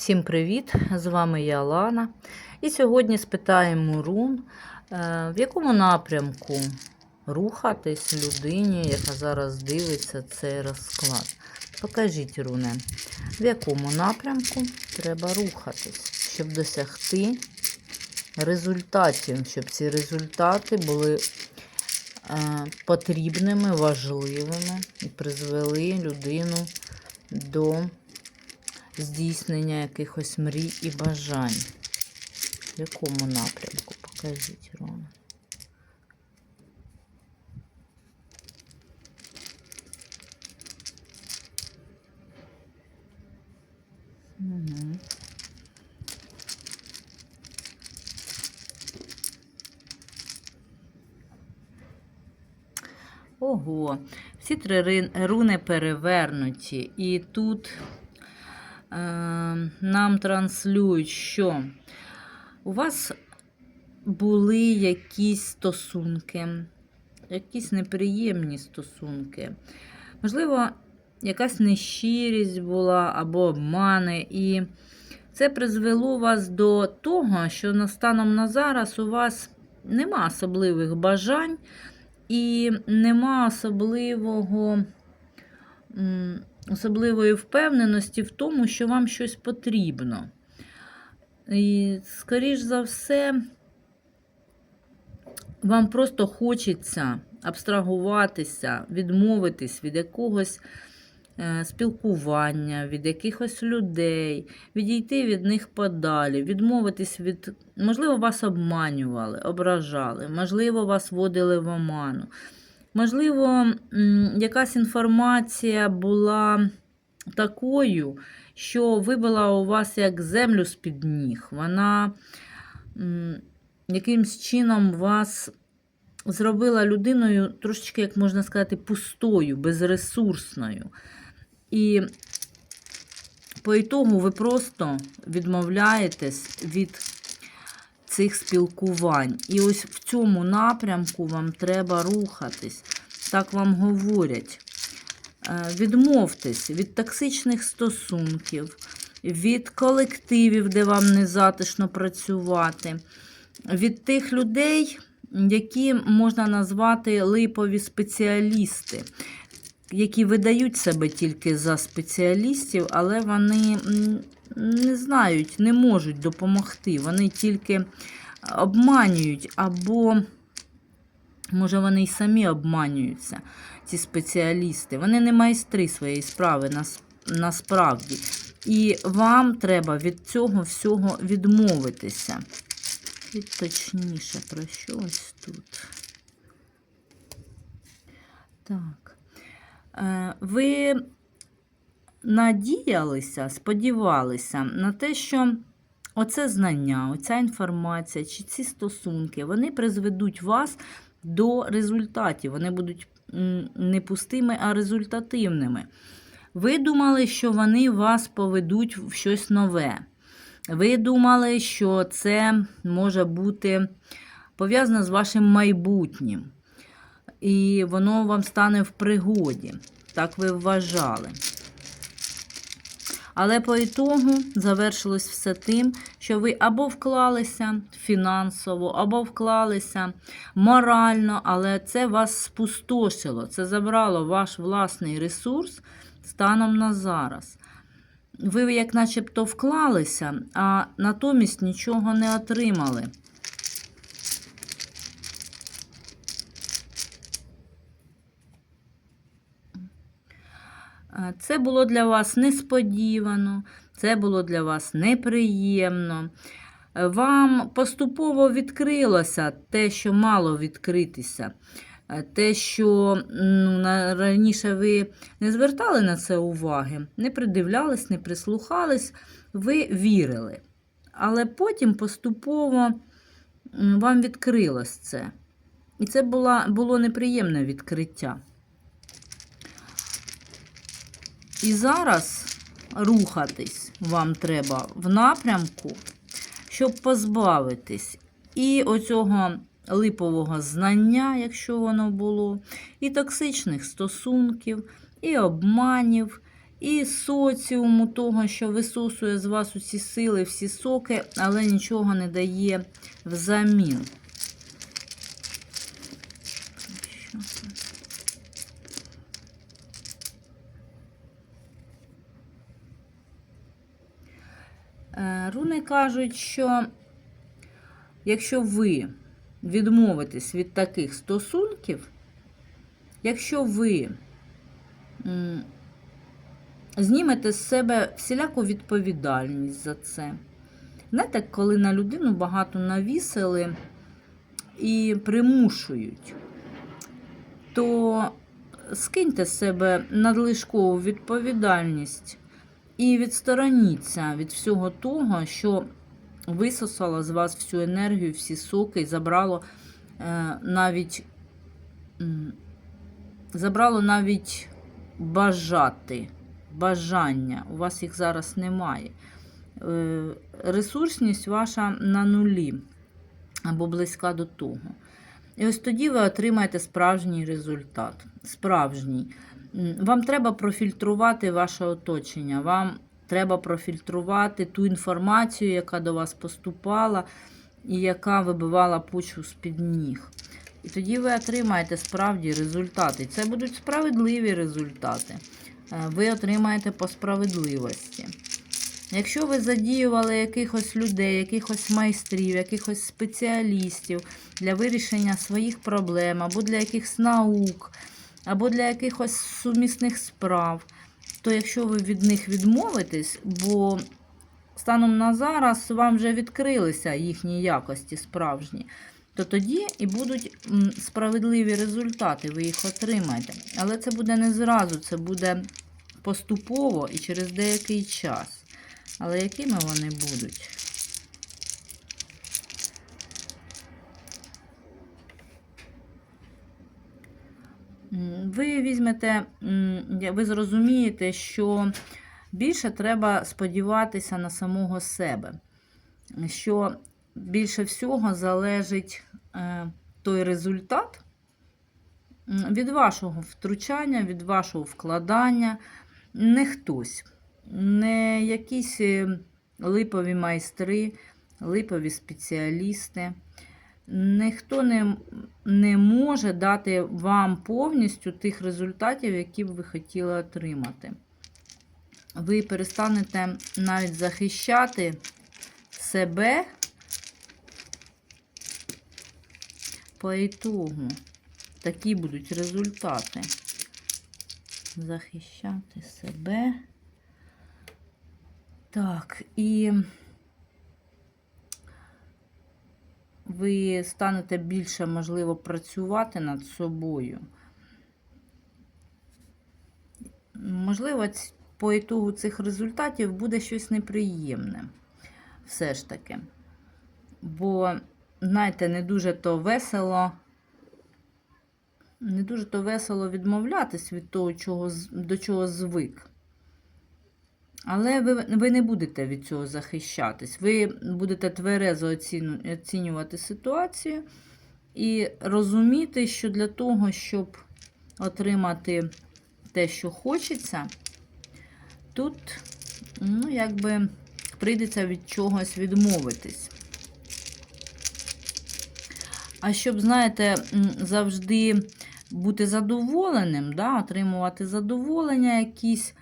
Всім привіт! З вами я Лана. І сьогодні спитаємо рун, е, в якому напрямку рухатись людині, яка зараз дивиться цей розклад. Покажіть, руне, в якому напрямку треба рухатись, щоб досягти результатів, щоб ці результати були е, потрібними, важливими і призвели людину до здійснення якихось мрій і бажань. В якому напрямку? Покажіть, Рона. Угу. Ого, всі три руни перевернуті. І тут нам транслюють, що у вас були якісь стосунки, якісь неприємні стосунки. Можливо, якась нещирість була або обмани. І це призвело вас до того, що станом на зараз у вас нема особливих бажань і нема особливого. Особливої впевненості в тому, що вам щось потрібно. І, скоріш за все, вам просто хочеться абстрагуватися, відмовитись від якогось е, спілкування, від якихось людей, відійти від них подалі, відмовитись від, можливо, вас обманювали, ображали, можливо, вас водили в оману. Можливо, якась інформація була такою, що вибила у вас як землю з-під ніг. Вона якимсь чином вас зробила людиною трошечки, як можна сказати, пустою, безресурсною. І по ітогу ви просто відмовляєтесь від цих спілкувань. І ось в цьому напрямку вам треба рухатись. Так вам говорять. Е, Відмовтесь від токсичних стосунків, від колективів, де вам не затишно працювати, від тих людей, які можна назвати липові спеціалісти, які видають себе тільки за спеціалістів, але вони не знають, не можуть допомогти. Вони тільки обманюють або. Може, вони й самі обманюються, ці спеціалісти. Вони не майстри своєї справи насправді. І вам треба від цього всього відмовитися. І точніше, про що ось тут. Так. Е, Ви надіялися, сподівалися на те, що оце знання, оця інформація чи ці стосунки, вони призведуть вас до результатів. Вони будуть не пустими, а результативними. Ви думали, що вони вас поведуть в щось нове. Ви думали, що це може бути пов'язано з вашим майбутнім. І воно вам стане в пригоді. Так ви вважали. Але по ітогу завершилось все тим, що ви або вклалися фінансово, або вклалися морально, але це вас спустошило, це забрало ваш власний ресурс станом на зараз. Ви, як начебто, вклалися, а натомість нічого не отримали. Це було для вас несподівано, це було для вас неприємно. Е, Вам поступово відкрилося те, що мало відкритися. Е, Те, що ну, раніше ви не звертали на це уваги, не придивлялись, не прислухались, ви вірили. Але потім поступово вам відкрилось це. І це була, було неприємне відкриття. І зараз рухатись вам треба в напрямку, щоб позбавитись і оцього липового знання, якщо воно було, і токсичних стосунків, і обманів, і соціуму того, що висосує з вас усі сили, всі соки, але нічого не дає взамін. Що це? Е, Руни кажуть, що якщо ви відмовитесь від таких стосунків, якщо ви знімете з себе всіляку відповідальність за це. Знаєте, коли на людину багато навісили і примушують, то скиньте з себе надлишкову відповідальність і відстороніться від всього того, що висосало з вас всю енергію, всі соки і забрало е, навіть забрало навіть бажати, бажання. У вас їх зараз немає. Е, Ресурсність ваша на нулі або близька до того. І ось тоді ви отримаєте справжній результат. Справжній. Вам треба профільтрувати ваше оточення. Вам треба профільтрувати ту інформацію, яка до вас поступала і яка вибивала почву з-під ніг. І тоді ви отримаєте справді результати. Це будуть справедливі результати. Е, Ви отримаєте по справедливості. Якщо ви задіювали якихось людей, якихось майстрів, якихось спеціалістів для вирішення своїх проблем, або для якихось наук, або для якихось сумісних справ, то якщо ви від них відмовитесь, бо станом на зараз вам вже відкрилися їхні якості справжні, то тоді і будуть справедливі результати, ви їх отримаєте. Але це буде не зразу, це буде поступово і через деякий час. Але якими вони будуть? Ви візьмете, ви зрозумієте, що більше треба сподіватися на самого себе, що більше всього залежить е, той результат від вашого втручання, від вашого вкладання, не хтось, не якісь е, липові майстри, липові спеціалісти. Ніхто не, не може дати вам повністю тих результатів, які б ви хотіли отримати. Ви перестанете навіть захищати себе по ітогу. Такі будуть результати. Захищати себе. Так, і ви станете більше, можливо, працювати над собою. Можливо, по ітогу цих результатів буде щось неприємне. Все ж таки. Бо, знаєте, не дуже то весело. Не дуже то весело відмовлятись від того, чого, до чого звик. Але ви, ви не будете від цього захищатись. Ви будете тверезо оціну- оцінювати ситуацію і розуміти, що для того, щоб отримати те, що хочеться, тут, ну, якби прийдеться від чогось відмовитись. А щоб, знаєте, завжди бути задоволеним, да, отримувати задоволення, якісь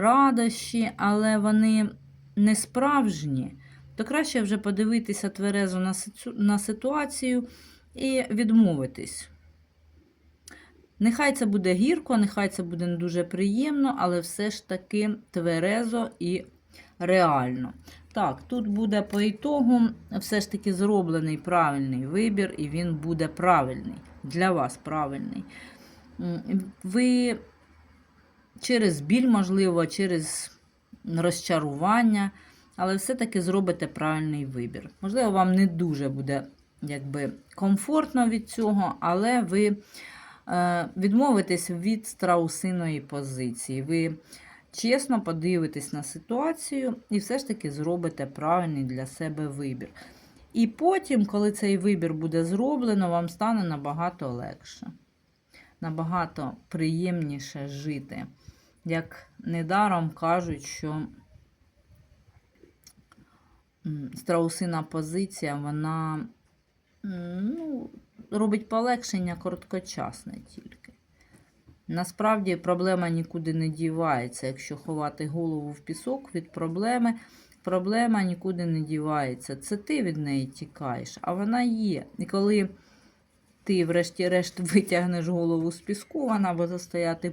радощі, але вони не справжні, то краще вже подивитися тверезо на, ситуацію і відмовитись. Нехай це буде гірко, нехай це буде не дуже приємно, але все ж таки тверезо і реально. Так, тут буде по ітогу все ж таки зроблений правильний вибір, і він буде правильний. Для вас правильний. Ви через біль, можливо, через розчарування, але все-таки зробите правильний вибір. Можливо, вам не дуже буде якби, комфортно від цього, але ви е, відмовитесь від страусиної позиції. Ви чесно подивитесь на ситуацію і все ж таки зробите правильний для себе вибір. І потім, коли цей вибір буде зроблено, вам стане набагато легше, набагато приємніше жити. Як недаром кажуть, що страусина позиція, вона ну, робить полегшення короткочасне тільки. Насправді проблема нікуди не дівається. Якщо ховати голову в пісок від проблеми, проблема нікуди не дівається. Це ти від неї тікаєш, а вона є. І коли ти, врешті-решт, витягнеш голову з піску, вона буде стояти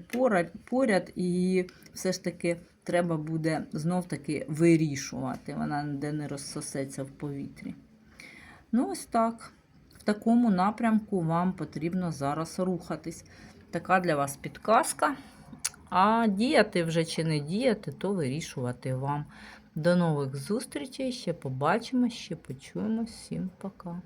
поряд, і все ж таки треба буде знов-таки вирішувати. Вона ніде не розсосеться в повітрі. Ну, ось так. В такому напрямку вам потрібно зараз рухатись. Така для вас підказка. А діяти вже чи не діяти, то вирішувати вам. До нових зустрічей. Ще побачимо, ще почуємо. Всім пока.